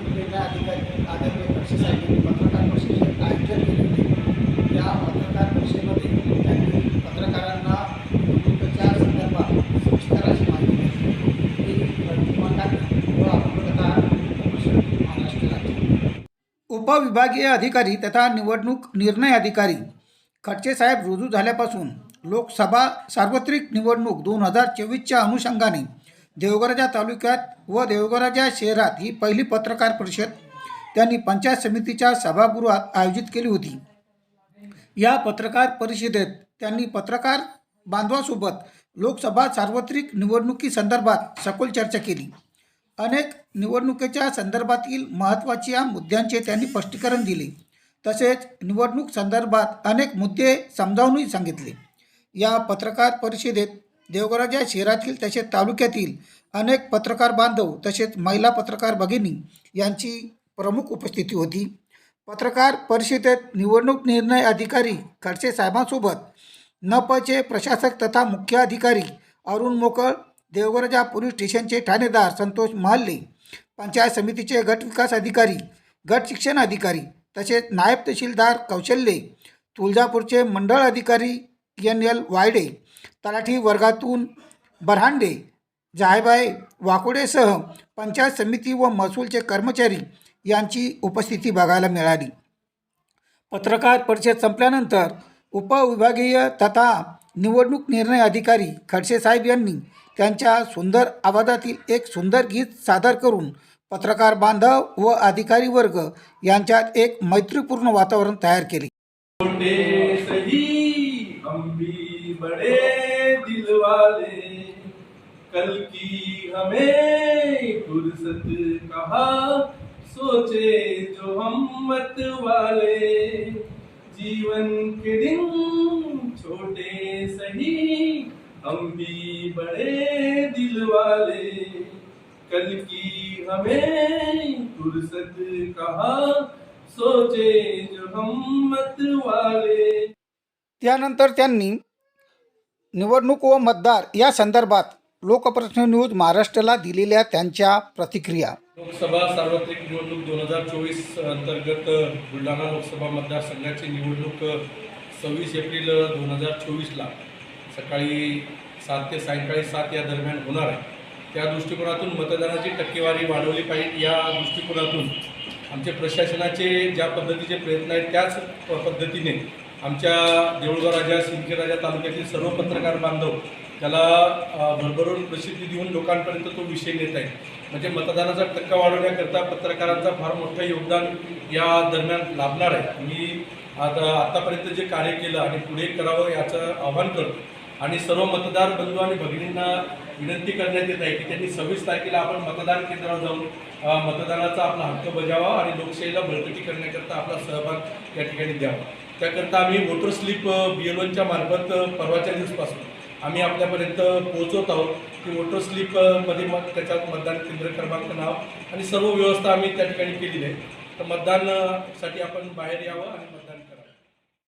निवडणुकीच्या अधिकारी आदरणीय पक्षासाठी पत्रकार परिषदेचे आयोजन केले होते. या पत्रकार परिषदेमध्ये त्यांनी पत्रकारांना निवडणुकीच्या संदर्भात सविस्तर अशी माहिती दिली. ही प्रतिमा उपविभागीय अधिकारी तथा निवडणूक निर्णय अधिकारी खडसे साहेब रुजू झाल्यापासून लोकसभा सार्वत्रिक निवडणूक दोन हजार चोवीसच्या अनुषंगाने देवगराजा तालुक्यात व देवगराजा शहरात ही पहिली पत्रकार परिषद त्यांनी पंचायत समितीच्या सभागृहात आयोजित केली होती. या पत्रकार परिषदेत त्यांनी पत्रकार बांधवासोबत लोकसभा सार्वत्रिक निवडणुकीसंदर्भात सखोल चर्चा केली. अनेक निवडणुकीच्या संदर्भातील महत्त्वाच्या मुद्द्यांचे त्यांनी स्पष्टीकरण दिले. तसेच निवडणूक संदर्भात अनेक मुद्दे समजावूनही सांगितले. या पत्रकार परिषदेत देवगडाच्या शहरातील तसेच तालुक्यातील अनेक पत्रकार बांधव तसेच महिला पत्रकार भगिनी यांची प्रमुख उपस्थिती होती. पत्रकार परिषदेत निवडणूक निर्णय अधिकारी खडसे साहेबांसोबत नपचे प्रशासक तथा मुख्य अधिकारी अरुण मोकळ देवगराजा पोलीस स्टेशनचे ठाणेदार संतोष महाल्ले पंचायत समितीचे गट विकास अधिकारी गट शिक्षण अधिकारी तसेच नायब तहसीलदार कौशल्ये तुळजापूरचे मंडळ अधिकारी एन एल वायडे तलाठी वर्गातून बरहांडे जायबाई वाकोडेसह पंचायत समिती व महसूलचे कर्मचारी यांची उपस्थिती बघायला मिळाली. पत्रकार परिषद संपल्यानंतर उपविभागीय तथा निवडणूक निर्णय अधिकारी खडसे साहेब यांनी त्यांच्या सुंदर आवाजातील एक सुंदर गीत सादर करून पत्रकार बांधव व अधिकारी वर्ग यांच्यात एक मैत्रीपूर्ण वातावरण तयार केले. बड़े दिल वाले, कल की हमें फुर्सत कहा, सोचे जो हम मत वाले। जीवन के दिन छोटे सही, हम भी बड़े दिल वाले। कल की हमें फुर्सत कहा, सोचे जो हम मत वाले। त्यानंतर त्यांनी निवडणूक व मतदार या संदर्भात लोकप्रश्न न्यूज महाराष्ट्राला दिलेल्या त्यांच्या प्रतिक्रिया. लोकसभा सार्वत्रिक निवडणूक दोन हजार चोवीस अंतर्गत बुलढाणा लोकसभा मतदारसंघाची निवडणूक सव्वीस एप्रिल दोन हजार चोवीसला सकाळी सात ते सायंकाळी सात या दरम्यान होणार आहे. त्या दृष्टिकोनातून मतदानाची टक्केवारी वाढवली पाहिजे. या दृष्टिकोनातून आमचे प्रशासनाचे ज्या पद्धतीचे प्रयत्न आहेत त्याच प- पद्धतीने आमच्या देऊळगाव राजा सिंदखेड राजा तालुक्यातील सर्व पत्रकार बांधव त्याला भरभरून प्रसिद्धी देऊन लोकांपर्यंत तो विषय नेत आहे म्हणजे मतदानाचा टक्का वाढवण्याकरता पत्रकारांचा फार मोठं योगदान या दरम्यान लाभणार आहे. मी आता आत्तापर्यंत जे कार्य केलं आणि पुढे करावं याचं आव्हान करतो. आणि सर्व मतदार बंधू आणि भगिनींना विनंती करण्यात येत आहे की त्यांनी सव्वीस तारखेला आपण मतदान केंद्रावर जाऊन मतदानाचा आपला हक्क बजावा आणि लोकशाहीला बळकटी करण्याकरता आपला सहभाग या ठिकाणी द्यावा. त्याकरता आम्ही वोटर स्लिप बी एल ओनच्या मार्फत परवाच्या दिवसपासून आम्ही आपल्यापर्यंत पोहोचवत आहोत. की वोटर स्लिपमध्ये मग त्याच्यात मतदान केंद्र क्रमांक नाव आणि सर्व व्यवस्था आम्ही त्या ठिकाणी केलेली आहे. तर मतदानसाठी आपण बाहेर यावं आणि मतदान